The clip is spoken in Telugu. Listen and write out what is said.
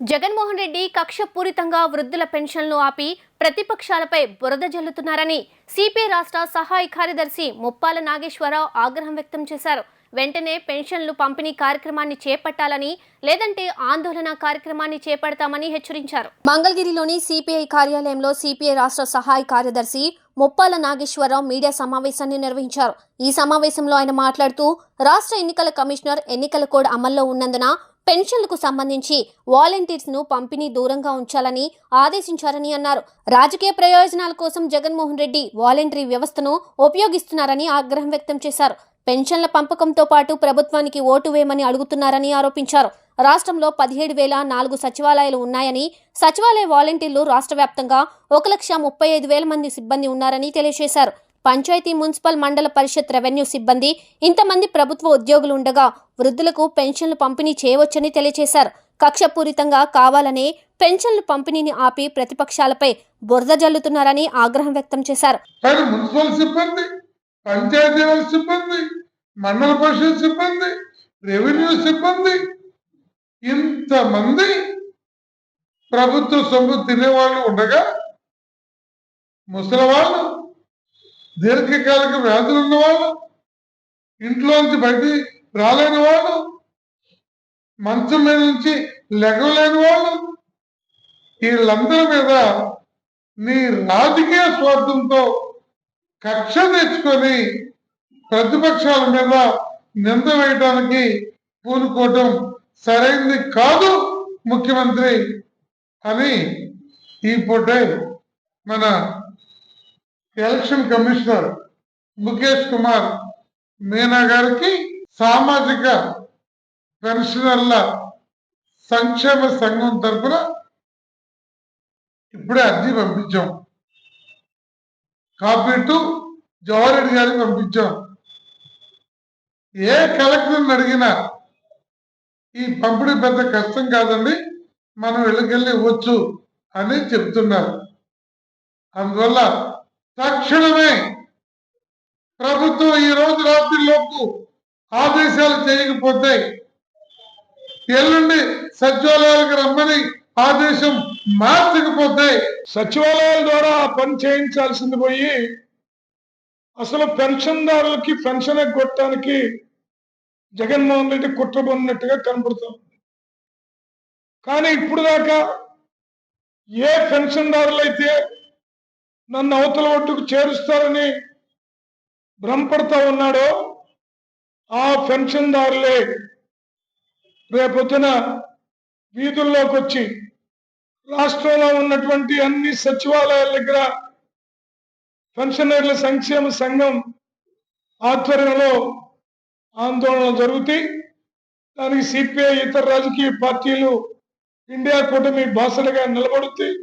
జగన్మోహన్ రెడ్డి కక్షపూరితంగా వృద్ధుల పెన్షన్లు ఆపి ప్రతిపక్షాలపై బురద జల్లుతున్నారని సిపిఐ రాష్ట్ర సహాయ కార్యదర్శి ముప్పాల నాగేశ్వరరావు ఆగ్రహం వ్యక్తం చేశారు. వెంటనే పెన్షన్లు పంపిణీ కార్యక్రమాన్ని చేపట్టాలని లేదంటే ఆందోళన కార్యక్రమాన్ని చేపడతామని హెచ్చరించారు. మంగళగిరిలోని సిపిఐ కార్యాలయంలో సిపిఐ రాష్ట్ర సహాయ కార్యదర్శి ముప్పాల నాగేశ్వరరావు మీడియా సమావేశాన్ని నిర్వహించారు. ఈ సమావేశంలో ఆయన మాట్లాడుతూ రాష్ట్ర ఎన్నికల కమిషనర్ ఎన్నికల కోడ్ అమల్లో ఉన్నందున పెన్షన్లకు సంబంధించి వాలంటీర్స్ను పంపిణీ దూరంగా ఉంచాలని ఆదేశించారని అన్నారు. రాజకీయ ప్రయోజనాల కోసం జగన్మోహన్ రెడ్డి వాలంటరీ వ్యవస్థను ఉపయోగిస్తున్నారని ఆగ్రహం వ్యక్తం చేశారు. పెన్షన్ల పంపకంతో పాటు ప్రభుత్వానికి ఓటు వేయమని అడుగుతున్నారని ఆరోపించారు. రాష్ట్రంలో పదిహేడు వేల నాలుగు సచివాలయాలు ఉన్నాయని సచివాలయ వాలంటీర్లు రాష్ట్ర వ్యాప్తంగా ఒక లక్ష ముప్పై ఐదు వేల మంది సిబ్బంది ఉన్నారని తెలియజేశారు. పంచాయతీ మున్సిపల్ మండల పరిషత్ రెవెన్యూ సిబ్బంది ఇంతమంది ప్రభుత్వ ఉద్యోగులు ఉండగా వృద్ధులకు పెన్షన్లు పంపిణీ చేయవచ్చని తెలియజేశారు. కక్షపూరితంగా కావాలనే పెన్షన్లు పంపిణీని ఆపి ప్రతిపక్షాలపై బురద జల్లుతున్నారని ఆగ్రహం వ్యక్తం చేశారు. మున్సిపల్ సిబ్బంది సిబ్బంది మండల పరిషత్ సిబ్బంది రెవెన్యూ సిబ్బంది ఇంతమంది ప్రభుత్వ సొమ్ము తినేవాళ్ళు ఉండగా ముసలివాళ్ళు దీర్ఘకాలిక వ్యాధులు ఉన్నవాళ్ళు ఇంట్లోంచి బయటి రాలేని వాళ్ళు మంచం మీద నుంచి లెగలేని వాళ్ళు వీళ్ళందరి మీద నీ రాజకీయ స్వార్థంతో కక్ష తెచ్చుకొని ప్రతిపక్షాల మీద నింద వేయడానికి పూనుకోవటం సరైంది కాదు ముఖ్యమంత్రి అని ఈ పూటే మన ఎలక్షన్ కమిషనర్ ముఖేష్ కుమార్ మీనా గారికి సామాజిక పెన్షనర్ల సంక్షేమ సంఘం తరఫున ఇప్పుడే అర్జీ పంపించాం. కాపీ టు జవహరెడ్డి గారికి పంపించాం. ఏ కలెక్టర్ని అడిగినా ఈ పంపిణీ పెద్ద కష్టం కాదండి మనం వెళ్ళకెళ్ళి ఇవ్వచ్చు అని చెప్తున్నారు. అందువల్ల తక్షణమే ప్రభుత్వం ఈ రోజు రాత్రిలోపు ఆదేశాలు చేయకపోతే ఎల్లుండి సచివాలయాలకు రమ్మని ఆదేశం మార్చకపోతే సచివాలయాల ద్వారా పని చేయించాల్సింది పోయి అసలు పెన్షన్దారులకి పెన్షన్ ఎగ్గొట్టడానికి జగన్మోహన్ రెడ్డి కుట్రబడినట్టుగా కనపడుతుంది కానీ ఇప్పుడు దాకా ఏ పెన్షన్దారులైతే నన్ను అవతల ఒడ్డుకు చేరుస్తారని భ్రమపడతా ఉన్నాడో ఆ పెన్షన్దారులే రేపొద్దున వీధుల్లోకి వచ్చి రాష్ట్రంలో ఉన్నటువంటి అన్ని సచివాలయాల దగ్గర పెన్షనర్ల సంక్షేమ సంఘం ఆధ్వర్యంలో ఆందోళన జరుగుతాయి దానికి సిపిఐ ఇతర రాజకీయ పార్టీలు ఇండియా కూటమి బాసలుగా నిలబడుతాయి